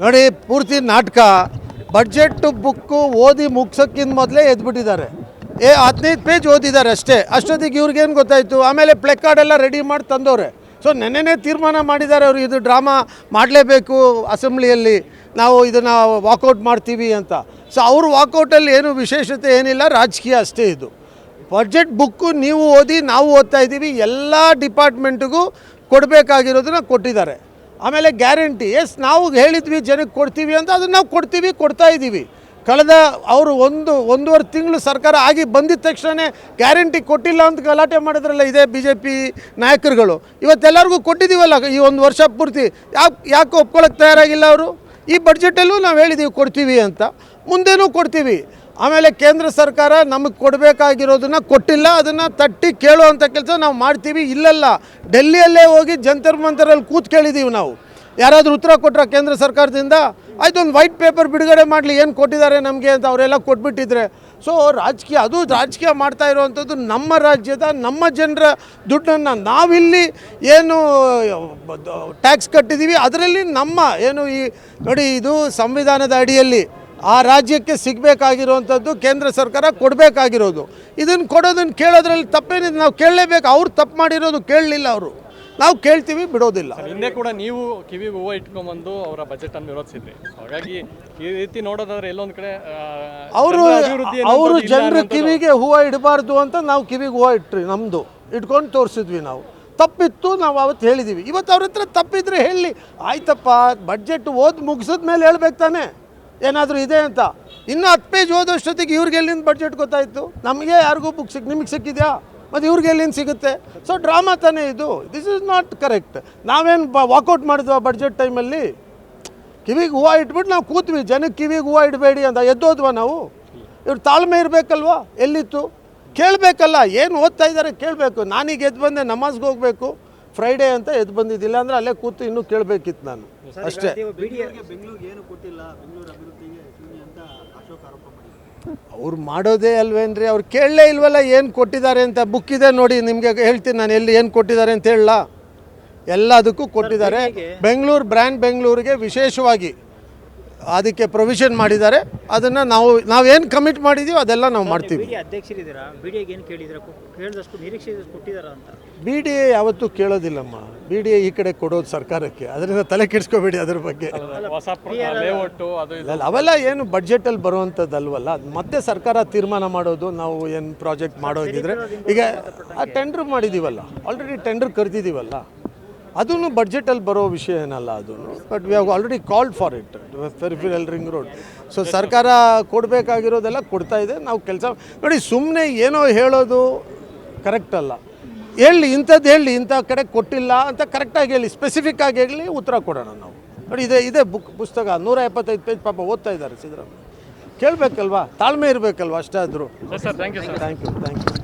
ನೋಡಿ, ಪೂರ್ತಿ ನಾಟಕ. ಬಡ್ಜೆಟ್ ಬುಕ್ಕು ಓದಿ ಮುಗ್ಸೋಕ್ಕಿಂತ ಮೊದಲೇ ಎದ್ಬಿಟ್ಟಿದ್ದಾರೆ. ಏ, ಹದಿನೈದು ಪೇಜ್ ಓದಿದ್ದಾರೆ ಅಷ್ಟೇ. ಅಷ್ಟೊತ್ತಿಗೆ ಇವ್ರಿಗೇನು ಗೊತ್ತಾಯಿತು? ಆಮೇಲೆ ಪ್ಲೆಕಾರ್ಡ್ ಎಲ್ಲ ರೆಡಿ ಮಾಡಿ ತಂದವ್ರೆ. ಸೊ, ನೆನ್ನೆನೇ ತೀರ್ಮಾನ ಮಾಡಿದ್ದಾರೆ ಅವರು, ಇದು ಡ್ರಾಮಾ ಮಾಡಲೇಬೇಕು ಅಸೆಂಬ್ಲಿಯಲ್ಲಿ. ನಾವು ಇದನ್ನು ವಾಕೌಟ್ ಮಾಡ್ತೀವಿ ಅಂತ. ಸೊ, ಅವ್ರ ವಾಕೌಟಲ್ಲಿ ಏನು ವಿಶೇಷತೆ ಏನಿಲ್ಲ, ರಾಜಕೀಯ ಅಷ್ಟೇ ಇದು. ಬಜೆಟ್ ಬುಕ್ಕು ನೀವು ಓದಿ, ನಾವು ಓದ್ತಾ ಇದ್ದೀವಿ, ಎಲ್ಲ ಡಿಪಾರ್ಟ್ಮೆಂಟಿಗೂ ಕೊಡಬೇಕಾಗಿರೋದನ್ನ ಕೊಟ್ಟಿದ್ದಾರೆ. ಆಮೇಲೆ ಗ್ಯಾರಂಟಿ. ಎಸ್ ನಾವು ಹೇಳಿದ್ವಿ, ಜನಕ್ಕೆ ಕೊಡ್ತೀವಿ ಅಂತ, ಅದನ್ನು ನಾವು ಕೊಡ್ತೀವಿ, ಕೊಡ್ತಾ ಇದ್ದೀವಿ. ಕಳೆದ ಅವರು ಒಂದು, ಒಂದೂವರೆ ತಿಂಗಳು ಸರ್ಕಾರ ಆಗಿ ಬಂದಿದ ತಕ್ಷಣವೇ ಗ್ಯಾರಂಟಿ ಕೊಟ್ಟಿಲ್ಲ ಅಂತ ಗಲಾಟೆ ಮಾಡಿದ್ರಲ್ಲ ಇದೇ ಬಿ ಜೆ ಪಿ ನಾಯಕರುಗಳು ಇವತ್ತೆಲ್ಲರಿಗೂ ಕೊಟ್ಟಿದ್ದೀವಲ್ಲ, ಈ ಒಂದು ವರ್ಷ ಪೂರ್ತಿ. ಯಾಕೆ ಯಾಕೆ ಒಪ್ಕೊಳ್ಳೋಕೆ ತಯಾರಾಗಿಲ್ಲ ಅವರು? ಈ ಬಡ್ಜೆಟಲ್ಲೂ ನಾವು ಹೇಳಿದ್ದೀವಿ ಕೊಡ್ತೀವಿ ಅಂತ. ಮುಂದೇನೂ ಕೊಡ್ತೀವಿ. ಆಮೇಲೆ ಕೇಂದ್ರ ಸರ್ಕಾರ ನಮಗೆ ಕೊಡಬೇಕಾಗಿರೋದನ್ನ ಕೊಟ್ಟಿಲ್ಲ, ಅದನ್ನು ತಟ್ಟಿ ಕೇಳುವಂಥ ಕೆಲಸ ನಾವು ಮಾಡ್ತೀವಿ. ಇಲ್ಲಲ್ಲ, ಡೆಲ್ಲಿಯಲ್ಲೇ ಹೋಗಿ ಜಂತರ್ ಮಂತರಲ್ಲಿ ಕೂತ್ ಕೇಳಿದ್ದೀವಿ ನಾವು. ಯಾರಾದರೂ ಉತ್ತರ ಕೊಟ್ಟರೆ ಕೇಂದ್ರ ಸರ್ಕಾರದಿಂದ, ಆಯ್ತು ಒಂದು ವೈಟ್ ಪೇಪರ್ ಬಿಡುಗಡೆ ಮಾಡಲಿ, ಏನು ಕೊಟ್ಟಿದ್ದಾರೆ ನಮಗೆ ಅಂತ ಅವರೆಲ್ಲ ಕೊಟ್ಬಿಟ್ಟಿದ್ರೆ. ಸೊ ರಾಜಕೀಯ, ಅದು ರಾಜಕೀಯ ಮಾಡ್ತಾ ಇರುವಂಥದ್ದು ನಮ್ಮ ರಾಜ್ಯದ, ನಮ್ಮ ಜನರ ದುಡ್ಡನ್ನು ನಾವಿಲ್ಲಿ ಏನು ಟ್ಯಾಕ್ಸ್ ಕಟ್ಟಿದ್ದೀವಿ ಅದರಲ್ಲಿ ನಮ್ಮ, ಏನು ಈ, ನೋಡಿ, ಇದು ಸಂವಿಧಾನದ ಅಡಿಯಲ್ಲಿ ಆ ರಾಜ್ಯಕ್ಕೆ ಸಿಗಬೇಕಾಗಿರುವಂಥದ್ದು ಕೇಂದ್ರ ಸರ್ಕಾರ ಕೊಡಬೇಕಾಗಿರೋದು. ಇದನ್ನು ಕೊಡೋದನ್ನು ಕೇಳೋದ್ರಲ್ಲಿ ತಪ್ಪೇನಿದೆ. ನಾವು ಕೇಳಲೇಬೇಕು. ಅವ್ರು ತಪ್ಪು ಮಾಡಿರೋದು ಕೇಳಲಿಲ್ಲ ಅವರು. ನಾವು ಕೇಳ್ತೀವಿ ಬಿಡೋದಿಲ್ಲ. ಹಿಂದೆ ಕೂಡ ನೀವು ಕಿವಿ ಹೂವು ಇಟ್ಕೊಂಡ್ಬಂದು ಅವರ ಬಜೆಟ್ ಅನ್ನು ವಿರೋಧಿಸಿದ್ರಿ. ಹಾಗಾಗಿ ಈ ರೀತಿ ನೋಡೋದಾದ್ರೆ ಎಲ್ಲೊಂದು ಕಡೆ ಅವರು ಅವರು ಜನರ ಕಿವಿಗೆ ಹೂವು ಇಡಬಾರ್ದು ಅಂತ ನಾವು ಕಿವಿಗೆ ಹೂವು ಇಟ್ರಿ ನಮ್ಮದು ಇಟ್ಕೊಂಡು ತೋರಿಸಿದ್ವಿ ನಾವು. ತಪ್ಪಿತ್ತು ನಾವು ಅವತ್ತು ಹೇಳಿದ್ದೀವಿ ಇವತ್ತು ಅವ್ರ ಹತ್ರ ತಪ್ಪಿದ್ರೆ ಹೇಳಿ. ಆಯ್ತಪ್ಪ ಬಜೆಟ್ ಓದಿ ಮುಗಿಸಿದ ಮೇಲೆ ಹೇಳ್ಬೇಕು ತಾನೆ. ಏನಾದರೂ ಇದೆ ಅಂತ. ಇನ್ನು ಹತ್ತು ಪೇಜ್ ಓದೋಷ್ಟೊತ್ತಿಗೆ ಇವ್ರಿಗೆ ಎಲ್ಲಿಂದ ಬಡ್ಜೆಟ್ ಗೊತ್ತಾಯಿತು? ನಮಗೆ ಯಾರಿಗೂ ಬುಕ್ ಸಿಕ್, ನಿಮಗೆ ಸಿಕ್ಕಿದೆಯಾ? ಮತ್ತು ಇವ್ರಿಗೆ ಎಲ್ಲಿಂದ ಸಿಗುತ್ತೆ? ಸೊ ಡ್ರಾಮಾ ತಾನೇ ಇದು. ದಿಸ್ ಇಸ್ ನಾಟ್ ಕರೆಕ್ಟ್ ನಾವೇನು ಬ ವಾಕೌಟ್ ಮಾಡಿದ್ವಾ ಬಡ್ಜೆಟ್ ಟೈಮಲ್ಲಿ ಕಿವಿಗೆ ಹೂವು ಇಟ್ಬಿಟ್ಟು ನಾವು ಕೂತ್ವಿ. ಜನಕ್ಕೆ ಕಿವಿಗೆ ಹೂವು ಇಡಬೇಡಿ ಅಂತ ಎದ್ದೋದ್ವಾ ನಾವು. ಇವ್ರು ತಾಳ್ಮೆ ಇರಬೇಕಲ್ವಾ? ಎಲ್ಲಿತ್ತು? ಕೇಳಬೇಕಲ್ಲ. ಏನು ಓದ್ತಾ ಇದ್ದಾರೆ ಕೇಳಬೇಕು. ನಾನೀಗ ಎದ್ದು ಬಂದೆ ನಮಾಜ್ಗೆ ಹೋಗಬೇಕು. ಫ್ರೈಡೇ ಅಂತ ಎದ್ದು ಬಂದಿದ್ದಿಲ್ಲ ಅಂದರೆ ಅಲ್ಲೇ ಕೂತು ಇನ್ನೂ ಕೇಳಬೇಕಿತ್ತು ನಾನು. ಅಷ್ಟೇ. ಅವ್ರು ಮಾಡೋದೇ ಅಲ್ವೇನ್ರಿ? ಅವ್ರು ಕೇಳಲೇ ಇಲ್ವಲ್ಲ ಏನು ಕೊಟ್ಟಿದ್ದಾರೆ ಅಂತ. ಬುಕ್ ಇದೆ ನೋಡಿ ನಿಮಗೆ ಹೇಳ್ತೀನಿ ನಾನು ಎಲ್ಲಿ ಏನು ಕೊಟ್ಟಿದ್ದಾರೆ ಅಂತ ಹೇಳಲ್ಲ ಎಲ್ಲದಕ್ಕೂ ಕೊಟ್ಟಿದ್ದಾರೆ. ಬೆಂಗಳೂರು ಬ್ರ್ಯಾಂಡ್ ಬೆಂಗಳೂರಿಗೆ ವಿಶೇಷವಾಗಿ. ಅದಕ್ಕೆ ಪ್ರೊವಿಷನ್ ಮಾಡಿದ್ದಾರೆ. ಅದನ್ನು ನಾವು ನಾವೇನು ಕಮಿಟ್ ಮಾಡಿದ್ದೀವಿ ಅದೆಲ್ಲ ನಾವು ಮಾಡ್ತೀವಿ. ಬಿಡಿ ಅಧ್ಯಕ್ಷರಿದ್ದೀರಾ? ಬಿಡಿಗೆ ಏನು ಕೇಳಿದಿರ ಕೇಳಿದಷ್ಟು ನಿರೀಕ್ಷೆ ಕೊಟ್ಟಿದ್ದಾರಾ ಅಂತ. ಬಿ ಡಿ ಎ ಯಾವತ್ತೂ ಕೇಳೋದಿಲ್ಲಮ್ಮ. ಬಿ ಡಿ ಎ ಈ ಕಡೆ ಕೊಡೋದು ಸರ್ಕಾರಕ್ಕೆ. ಅದರಿಂದ ತಲೆ ಕೆಡಿಸ್ಕೋಬೇಡಿ ಅದ್ರ ಬಗ್ಗೆ. ಅವೆಲ್ಲ ಏನು ಬಡ್ಜೆಟಲ್ಲಿ ಬರುವಂಥದ್ದಲ್ವಲ್ಲ ಅದ್ ಮತ್ತೆ ಸರ್ಕಾರ ತೀರ್ಮಾನ ಮಾಡೋದು ನಾವು ಏನು ಪ್ರಾಜೆಕ್ಟ್ ಮಾಡೋದಿದ್ರೆ. ಈಗ ಟೆಂಡರ್ ಮಾಡಿದೀವಲ್ಲ. ಮಾಡಿದ್ದೀವಲ್ಲ ಆಲ್ರೆಡಿ ಟೆಂಡರ್ ಕರೆದಿದ್ದೀವಲ್ಲ ಅದೂ ಬಡ್ಜೆಟಲ್ಲಿ ಬರೋ ವಿಷಯ ಏನಲ್ಲ ಅದು but we have already called for it peripheral ring road so ಸರ್ಕಾರ ಕೊಡಬೇಕಾಗಿರೋದೆಲ್ಲ ಕೊಡ್ತಾ ಇದೆ. ನಾವು ಕೆಲಸ ನೋಡಿ ಸುಮ್ಮನೆ ಏನೋ ಹೇಳೋದು ಕರೆಕ್ಟ್ ಅಲ್ಲ. ಹೇಳಿ ಇಂಥದ್ದು ಹೇಳಿ ಇಂಥ ಕಡೆ ಕೊಟ್ಟಿಲ್ಲ ಅಂತ ಕರೆಕ್ಟಾಗಿ ಹೇಳಿ ಸ್ಪೆಸಿಫಿಕ್ ಆಗಿ ಹೇಳಿ ಉತ್ತರ ಕೊಡೋಣ ನಾವು. ನೋಡಿ ಇದೆ ಇದೆ ಬುಕ್ ಪುಸ್ತಕ ನೂರ ಎಪ್ಪತ್ತೈದು ಪೇಜ್ ಪಾಪ ಓದ್ತಾ ಇದ್ದಾರೆ ಸಿದ್ದರಾಮಯ್ಯ. ಕೇಳಬೇಕಲ್ವಾ? ತಾಳ್ಮೆ ಇರಬೇಕಲ್ವಾ ಅಷ್ಟೇ ಆದರೂ sir thank you sir thank you thank you